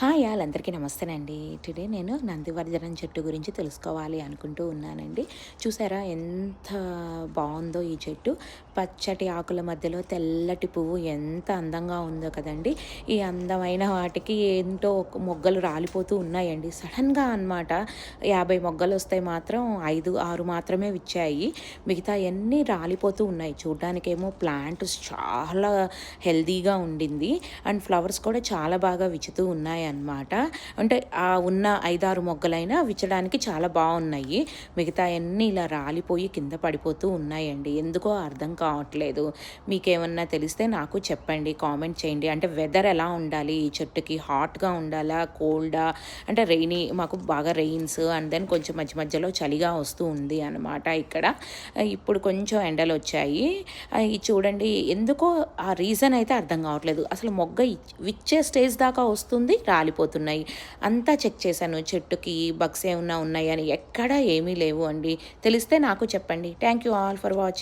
Hi all అందరికీ నమస్తేనండి. Today నేను నందివర్ధనం చెట్టు గురించి తెలుసుకోవాలి అనుకుంటూ ఉన్నానండి. చూసారా ఎంత బాగుందో ఈ చెట్టు. పచ్చటి ఆకుల మధ్యలో తెల్లటి పువ్వు ఎంత అందంగా ఉందో కదండి. ఈ అందమైన వాటికి ఏంటో మొగ్గలు రాలిపోతూ ఉన్నాయండి. సడన్గా అన్నమాట యాభై మొగ్గలు వస్తాయి మాత్రం ఐదు ఆరు మాత్రమే ఇచ్చాయి మిగతా అన్నీ రాలిపోతూ ఉన్నాయి. చూడ్డానికేమో ప్లాంట్ చాలా హెల్దీగా ఉండింది. అండ్ ఫ్లవర్స్ కూడా చాలా బాగా విచుతూ ఉన్నాయి అన్నమాట అంటే ఆ ఉన్న ఐదారు మొగ్గలైనా విచ్చడానికి చాలా బాగున్నాయి. మిగతా అన్నీ ఇలా రాలిపోయి కింద పడిపోతూ ఉన్నాయండి. ఎందుకో అర్థం కావట్లేదు. మీకేమన్నా తెలిస్తే నాకు చెప్పండి కామెంట్ చేయండి. అంటే వెదర్ ఎలా ఉండాలి? ఈ చెట్టుకి హాట్గా ఉండాలా? కోల్డా? అంటే రెయినీ మాకు బాగా రెయిన్స్ అండ్ దెన్ కొంచెం మధ్య మధ్యలో చలిగా వస్తూ ఉంది అనమాట ఇక్కడ. ఇప్పుడు కొంచెం ఎండలు వచ్చాయి. చూడండి ఎందుకో ఆ రీజన్ అయితే అర్థం కావట్లేదు. అసలు మొగ్గ విచ్చే స్టేజ్ దాకా వస్తుంది రాలిపోతున్నాయి అంతా చెక్ చేశాను. చెట్టుకి బగ్స్ ఏమన్నా ఉన్నాయని ఎక్కడా ఏమీ లేవు అండి. తెలిస్తే నాకు చెప్పండి. Thank you all for watching